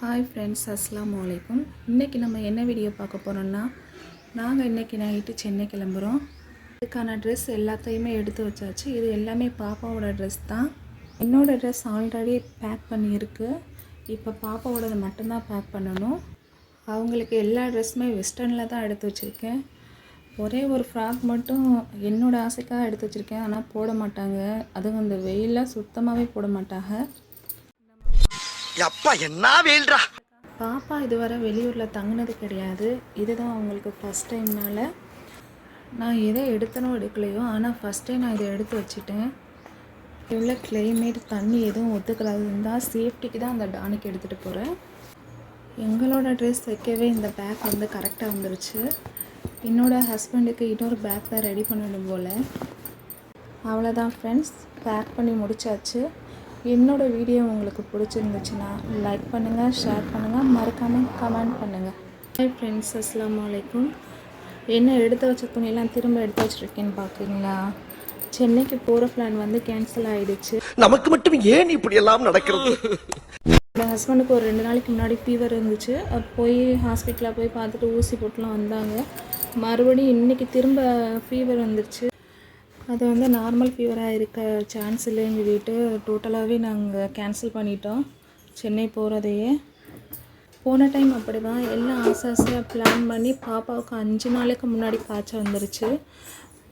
Hi friends அஸ்லாம் வலைக்கும் இன்றைக்கி நம்ம என்ன வீடியோ பார்க்க போகிறோம்னா நாங்கள் இன்றைக்கி நைட்டு சென்னை கிளம்புறோம். இதுக்கான ட்ரெஸ் எல்லாத்தையுமே எடுத்து வச்சாச்சு. இது எல்லாமே பாப்பாவோட ட்ரெஸ் தான். என்னோடய ட்ரெஸ் ஆல்ரெடி பேக் பண்ணியிருக்கு. இப்போ பாப்பாவோடது மட்டும்தான் பேக் பண்ணணும். அவங்களுக்கு எல்லா ட்ரெஸ்ஸுமே வெஸ்டர்னில் தான் எடுத்து வச்சுருக்கேன். ஒரே ஒரு ஃப்ராக் மட்டும் என்னோடய ஆசைக்காக எடுத்து வச்சுருக்கேன். ஆனால் போட மாட்டாங்க. அதுவும் இந்த வெயிலில் சுத்தமாகவே போட மாட்டாங்க. அப்பா என்ன வெயில்டா பாப்பா இதுவரை வெளியூரில் தங்கினது கிடையாது. இதுதான் அவங்களுக்கு ஃபஸ்ட் டைம்னால நான் எதை எடுத்தனோ எடுக்கலையோ ஆனால் ஃபஸ்ட் டைம் நான் இதை எடுத்து வச்சுட்டேன். உள்ள கிளைமேட் தண்ணி எதுவும் ஒத்துக்கிறாது இருந்தால் சேஃப்டிக்கு தான் அந்த டானிக் எடுத்துகிட்டு போகிறேன் எங்களோட ட்ரெஸ் வைக்கவே இந்த பேக் வந்து கரெக்டாக வந்துருச்சு. என்னோடய ஹஸ்பண்டுக்கு இன்னொரு பேக் தான் ரெடி பண்ணணும் போல். அவ்வளோதான் ஃப்ரெண்ட்ஸ் பேக் பண்ணி முடிச்சாச்சு. என்னோட வீடியோ உங்களுக்கு பிடிச்சிருந்துச்சுன்னா லைக் பண்ணுங்கள் ஷேர் பண்ணுங்கள் மறக்காமல் கமெண்ட் பண்ணுங்கள் ஹாய் ஃப்ரெண்ட்ஸ் அஸ்ஸலாமு அலைக்கும். என்ன எடுத்து வச்ச துணியெல்லாம் திரும்ப எடுத்து வச்சுருக்கேன்னு பார்க்குறீங்களா சென்னைக்கு போகிற பிளான் வந்து கேன்சல் ஆகிடுச்சு நமக்கு மட்டும் ஏன் இப்படி எல்லாம் நடக்கிறது? என் ஹஸ்பண்டுக்கு ஒரு ரெண்டு நாளைக்கு முன்னாடி ஃபீவர் இருந்துச்சு. போய் ஹாஸ்பிட்டலில் போய் பார்த்துட்டு ஊசி போட்டுலாம் வந்தாங்க. மறுபடியும் இன்றைக்கி திரும்ப ஃபீவர் வந்துருச்சு. அது வந்து நார்மல் ஃபீவராக இருக்க சான்ஸ் இல்லைன்னு சொல்லிட்டு டோட்டலாகவே நாங்கள் கேன்சல் பண்ணிட்டோம். சென்னை போகிறதையே போன டைம் அப்படி தான் எல்லாம் ஆசை ஆசையாக பிளான் பண்ணி பாப்பாவுக்கு அஞ்சு நாளைக்கு முன்னாடி காய்ச்சல் வந்துருச்சு.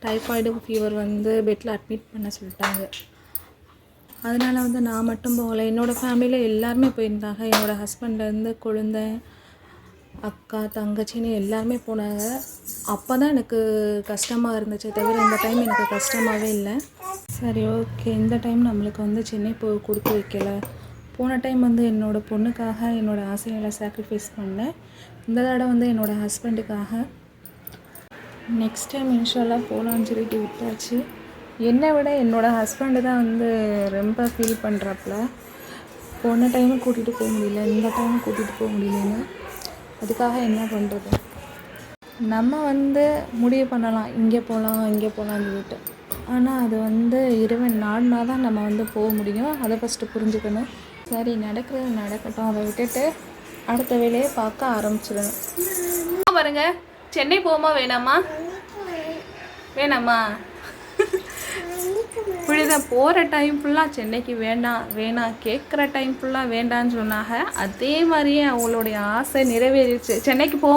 டைஃபாய்டு ஃபீவர் வந்து பெட்டில் அட்மிட் பண்ண சொல்லிட்டாங்க. அதனால் வந்து நான் மட்டும் போகலை. என்னோடய ஃபேமிலியில் எல்லாருமே போயிருந்தாங்க. என்னோடய ஹஸ்பண்ட்லேருந்து குழந்தை அக்கா தங்கச்சின்னு எல்லாருமே போனாங்க. அப்போ தான் எனக்கு கஷ்டமாக இருந்துச்சு. தவிர இந்த டைம் எனக்கு கஷ்டமாகவே இல்லை. சரி ஓகே இந்த டைம் நம்மளுக்கு வந்து சென்னை போ கொடுத்து வைக்கல. போன டைம் வந்து என்னோடய பொண்ணுக்காக என்னோடய ஆசைகளை சாக்ரிஃபைஸ் பண்ணேன் இந்த தடவை வந்து என்னோடய ஹஸ்பண்டுக்காக நெக்ஸ்ட் டைம் இன்ஷால்லா போகலான்னு சொல்லிட்டு விட்டாச்சு. என்னை விட என்னோடய ஹஸ்பண்டு தான் வந்து ரொம்ப ஃபீல் பண்ணுறாப்புல போன டைமும் கூட்டிகிட்டு போக முடியல இந்த டைமும் கூட்டிகிட்டு போக முடியலன்னு. அதுக்காக என்ன பண்ணுறது நம்ம வந்து முடிவு பண்ணலாம். இங்கே போகலாம் இங்கே போகலான்னு சொல்லிட்டு. ஆனால் அது வந்து இறைவன் நாடினா தான் நம்ம வந்து போக முடியும். அதை ஃபஸ்ட்டு புரிஞ்சுக்கணும். சரி நடக்கிறது நடக்கட்டும். அதை விட்டுட்டு அடுத்த வேலையை பார்க்க ஆரம்பிச்சிடணும். பாருங்க. சென்னை போமா வேணாமா? வேணாமா? இப்படிதான் போகிற டைம் ஃபுல்லாக சென்னைக்கு வேண்டாம் வேணாம் கேட்குற டைம் ஃபுல்லாக வேண்டான்னு சொன்னாங்க. அதே மாதிரியே அவங்களுடைய ஆசை நிறைவேறிடுச்சு. சென்னைக்கு போ